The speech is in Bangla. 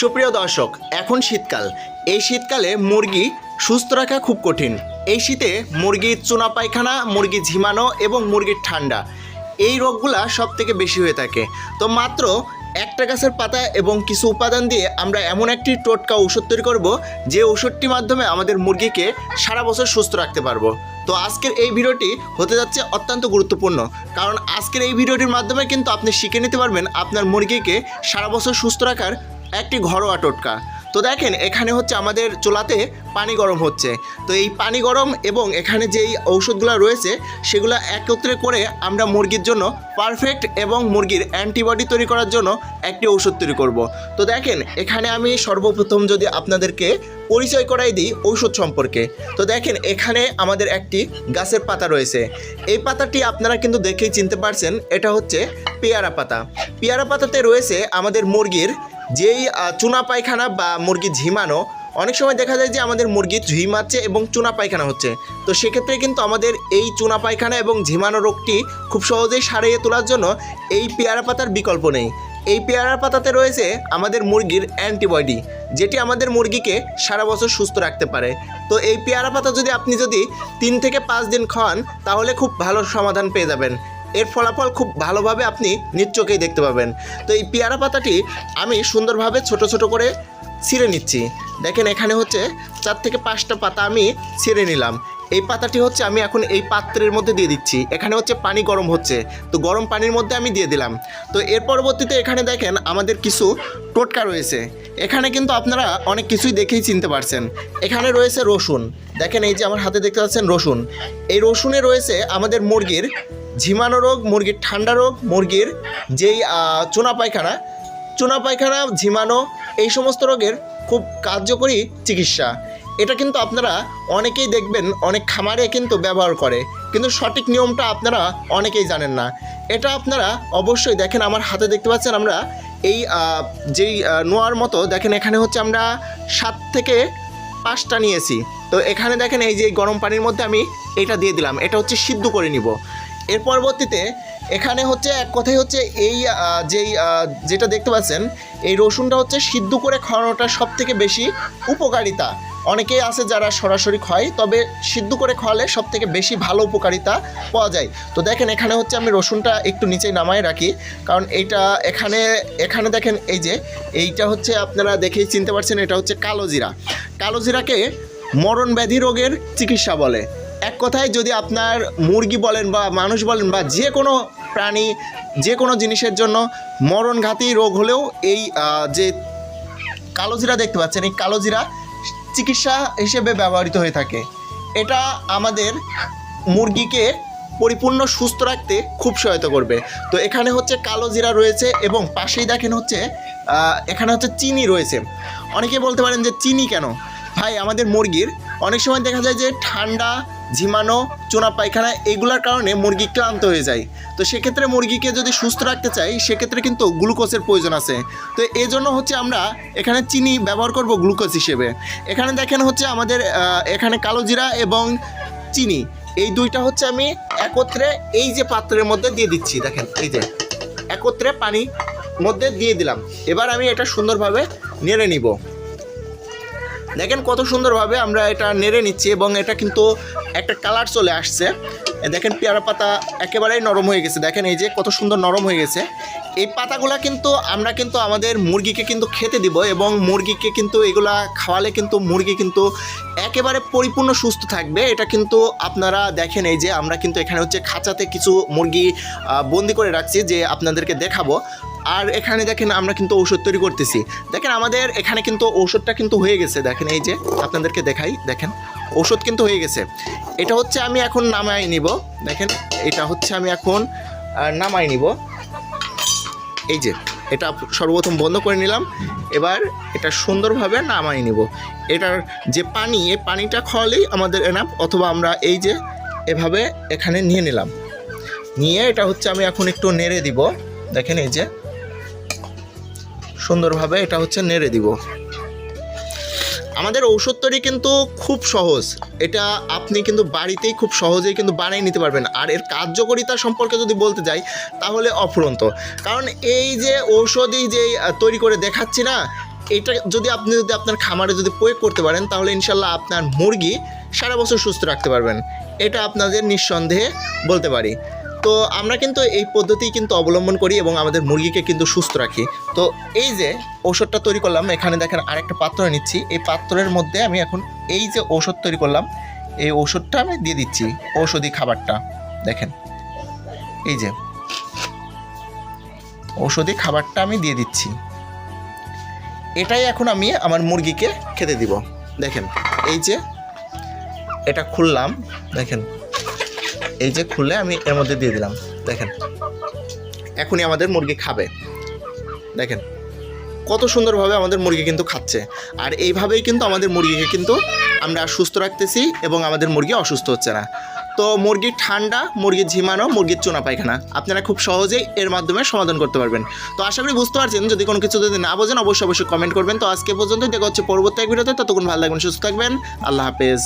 সুপ্রিয় দর্শক, এখন শীতকাল। এই শীতকালে মুরগি সুস্থ রাখা খুব কঠিন। এই শীতে মুরগির চুনা পায়খানা মুরগি ঝিমানো এবং মুরগির ঠান্ডা, এই রোগগুলা সব থেকে বেশি হয়ে থাকে। তো মাত্র একটা গাছের পাতা এবং কিছু উপাদান দিয়ে আমরা এমন একটি টোটকা ওষুধ তৈরি করব, যে ওষুধটির মাধ্যমে আমাদের মুরগিকে সারা বছর সুস্থ রাখতে পারব। তো আজকের এই ভিডিওটি হতে যাচ্ছে অত্যন্ত গুরুত্বপূর্ণ, কারণ আজকের এই ভিডিওটির মাধ্যমে কিন্তু আপনি শিখে নিতে পারবেন আপনার মুরগিকে সারা বছর সুস্থ রাখার একটি ঘরোয়া টোটকা। তো দেখেন, এখানে হচ্ছে আমাদের চুলাতে পানি গরম হচ্ছে। তো এই পানি গরম এবং এখানে যেই ঔষধগুলো রয়েছে, সেগুলো একত্রে করে আমরা মুরগির জন্য পারফেক্ট এবং মুরগির অ্যান্টিবডি তৈরি করার জন্য একটি ঔষধ তৈরি করব। তো দেখেন, এখানে আমি সর্বপ্রথম যদি আপনাদেরকে পরিচয় করাই দিই ঔষধ সম্পর্কে। তো দেখেন, এখানে আমাদের একটি গাছের পাতা রয়েছে। এই পাতাটি আপনারা কিন্তু দেখেই চিনতে পারছেন, এটা হচ্ছে পেয়ারা পাতা। পেয়ারা পাতাতে রয়েছে আমাদের মুরগির যেই চুনা পায়খানা বা মুরগি ঝিমানো, অনেক সময় দেখা যায় যে আমাদের মুরগি ঝিমাচ্ছে এবং চুনা পায়খানা হচ্ছে। তো সেক্ষেত্রে কিন্তু আমাদের এই চুনা পায়খানা এবং ঝিমানো রোগটি খুব সহজেই সারিয়ে তোলার জন্য এই পেয়ারা পাতার বিকল্প নেই। এই পেয়ারা পাতাতে রয়েছে আমাদের মুরগির অ্যান্টিবডি, যেটি আমাদের মুরগিকে সারা বছর সুস্থ রাখতে পারে। তো এই পেয়ারা পাতা যদি আপনি যদি তিন থেকে পাঁচ দিন খান তাহলে খুব ভালো সমাধান পেয়ে যাবেন। এর ফলাফল খুব ভালোভাবে আপনি নিজ দেখতে পাবেন। তো এই পেয়ারা পাতাটি আমি সুন্দরভাবে ছোট ছোট করে ছিঁড়ে নিচ্ছি। দেখেন এখানে হচ্ছে চার থেকে পাঁচটা পাতা আমি ছিঁড়ে নিলাম। এই পাতাটি হচ্ছে আমি এখন এই পাত্রের মধ্যে দিয়ে দিচ্ছি। এখানে হচ্ছে পানি গরম হচ্ছে। তো গরম পানির মধ্যে আমি দিয়ে দিলাম। তো এর পরবর্তীতে এখানে দেখেন আমাদের কিছু টোটকা রয়েছে। এখানে কিন্তু আপনারা অনেক কিছুই দেখেই চিনতে পারছেন। এখানে রয়েছে রসুন। দেখেন এই যে আমার হাতে দেখতে পাচ্ছেন রসুন। এই রসুনে রয়েছে আমাদের মুরগির ঝিমানো রোগ, মুরগির ঠান্ডা রোগ, মুরগির যেই চুনা পায়খানা চুনা পায়খানা, ঝিমানো, এই সমস্ত রোগের খুব কার্যকরী চিকিৎসা। এটা কিন্তু আপনারা অনেকেই দেখবেন, অনেক খামারে কিন্তু ব্যবহার করে। কিন্তু সঠিক নিয়মটা আপনারা অনেকেই জানেন না। এটা আপনারা অবশ্যই দেখেন, আমার হাতে দেখতে পাচ্ছেন আমরা এই যেই নোয়ার মতো, দেখেন এখানে হচ্ছে আমরা সাত থেকে পাঁচটা নিয়েছি। তো এখানে দেখেন এই যে গরম পানির মধ্যে আমি এটা দিয়ে দিলাম। এটা হচ্ছে সিদ্ধ করে নিব। এর পরবর্তীতে এখানে হচ্ছে এক কথাই হচ্ছে এই যেই যেটা দেখতে পাচ্ছেন, এই রসুনটা হচ্ছে সিদ্ধ করে খাওয়ানোটা সব থেকে বেশি উপকারিতা। অনেকেই আছে যারা সরাসরি খায়, তবে সিদ্ধ করে খাওয়ালে সব থেকে বেশি ভালো উপকারিতা পাওয়া যায়। তো দেখেন, এখানে হচ্ছে আমি রসুনটা একটু নিচে নামায় রাখি, কারণ এইটা এখানে এখানে দেখেন এই যে, এইটা হচ্ছে আপনারা দেখেই চিনতে পারছেন, এটা হচ্ছে কালো জিরা। কালো জিরাকে মরণ ব্যাধি রোগের চিকিৎসা বলে। এক কথায় যদি আপনার মুরগি বলেন বা মানুষ বলেন বা যে কোনো প্রাণী, যে কোনো জিনিসের জন্য মরণঘাতী রোগ হলেও এই যে কালো জিরা দেখতে পাচ্ছেন, এই কালো জিরা চিকিৎসা হিসেবে ব্যবহৃত হয়ে থাকে। এটা আমাদের মুরগিকে পরিপূর্ণ সুস্থ রাখতে খুব সহায়তা করবে। তো এখানে হচ্ছে কালো জিরা রয়েছে এবং পাশেই দেখেন হচ্ছে এখানে হচ্ছে চিনি রয়েছে। অনেকে বলতে পারেন যে চিনি কেন? ভাই, আমাদের মুরগির অনেক সময় দেখা যায় যে ঠান্ডা ঝিমানো, চোনা পায়খানা এগুলোর কারণে মুরগি ক্লান্ত হয়ে যায়। তো সেক্ষেত্রে মুরগিকে যদি সুস্থ রাখতে চাই, সেক্ষেত্রে কিন্তু গ্লুকোজের প্রয়োজন আছে। তো এই জন্য হচ্ছে আমরা এখানে চিনি ব্যবহার করব গ্লুকোজ হিসেবে। এখানে দেখেন হচ্ছে আমাদের এখানে কালো জিরা এবং চিনি। এই দুইটা হচ্ছে আমি একত্রে এই যে পাত্রের মধ্যে দিয়ে দিচ্ছি, দেখেন, এই যে। একত্রে পানি মধ্যে দিয়ে দিলাম। এবার আমি এটা সুন্দরভাবে নেড়ে নিব। দেখেন কত সুন্দরভাবে আমরা এটা নেড়ে নিচ্ছি এবং এটা কিন্তু একটা কালার চলে আসছে। দেখেন পেয়ারা পাতা একেবারেই নরম হয়ে গেছে। দেখেন এই যে কত সুন্দর নরম হয়ে গেছে। এই পাতাগুলা কিন্তু আমরা কিন্তু আমাদের মুরগিকে কিন্তু খেতে দিব এবং মুরগিকে কিন্তু এগুলা খাওয়ালে কিন্তু মুরগি কিন্তু একেবারে পরিপূর্ণ সুস্থ থাকবে। এটা কিন্তু আপনারা দেখেন এই যে আমরা কিন্তু এখানে হচ্ছে খাঁচাতে কিছু মুরগি বন্দি করে রাখছি যে আপনাদেরকে দেখাবো। আর এখানে দেখেন আমরা কিন্তু ঔষধ তৈরি করতেছি। দেখেন আমাদের এখানে কিন্তু ঔষধটা কিন্তু হয়ে গেছে। দেখেন এই যে আপনাদেরকে দেখাই, দেখেন ঔষধ কিন্তু হয়ে গেছে। এটা হচ্ছে আমি এখন নামাই নিব। দেখেন, এটা হচ্ছে আমি এখন নামাই নিব। এই যে, এটা সর্বপ্রথম বন্ধ করে নিলাম। এবার এটা সুন্দরভাবে নামাই নিব। এটার যে পানি, এই পানিটা খাওয়ালেই আমাদের এনাম অথবা আমরা এই যে এভাবে এখানে নিয়ে নিলাম। নিয়ে এটা হচ্ছে আমি এখন একটু নেড়ে দিব। দেখেন এই যে, সুন্দরভাবে এটা হচ্ছে নেড়ে দিব। আমাদের ঔষধ তৈরি কিন্তু খুব সহজ। এটা আপনি কিন্তু বাড়িতেই খুব সহজেই কিন্তু বানিয়ে নিতে পারবেন। আর এর কার্যকারিতা সম্পর্কে যদি বলতে যাই, তাহলে অফুরন্ত। কারণ এই যে ঔষধি যে তৈরি করে দেখাচ্ছি না, এটা যদি আপনি যদি আপনার খামারে যদি প্রয়োগ করতে পারেন, তাহলে ইনশাল্লাহ আপনার মুরগি সারা বছর সুস্থ রাখতে পারবেন। এটা আপনাদের নিঃসন্দেহে বলতে পারি। তো আমরা কিন্তু এই পদ্ধতি কিন্তু অবলম্বন করি এবং আমাদের মুরগিকে কিন্তু সুস্থ রাখি। তো এই যে ঔষধটা তৈরি করলাম, এখানে দেখেন আরেকটা পাত্র নিচ্ছি। এই পাত্রের মধ্যে আমি এখন এই যে ঔষধ তৈরি করলাম, এই ঔষধটা আমি দিয়ে দিচ্ছি, ঔষধি খাবারটা। দেখেন, এই যে ঔষধি খাবারটা আমি দিয়ে দিচ্ছি। এটাই এখন আমি আমার মুরগিকে খেতে দিব। দেখেন, এই যে এটা খুললাম। দেখেন এই যে খুলে আমি এর মধ্যে দিয়ে দিলাম, দেখেন। এখনই আমাদের মুরগি খাবে। দেখেন, কত সুন্দরভাবে আমাদের মুরগি কিন্তু খাচ্ছে। আর এইভাবেই কিন্তু আমাদের মুরগিকে কিন্তু আমরা সুস্থ রাখতেছি এবং আমাদের মুরগি অসুস্থ হচ্ছে না। তো মুরগির ঠান্ডা মুরগির ঝিমানো, মুরগির চুনা পায়খানা, আপনারা খুব সহজেই এর মাধ্যমে সমাধান করতে পারবেন। তো আশা করি বুঝতে পারছেন, যদি কোনো কিছু যদি না বোঝেন, অবশ্যই অবশ্যই কমেন্ট করবেন। তো আজকে পর্যন্ত দেখা হচ্ছে পরবর্তী এক ভিডিওতে, ততক্ষণ ভালো লাগবেন সুস্থ থাকবেন, আল্লাহ হাফেজ।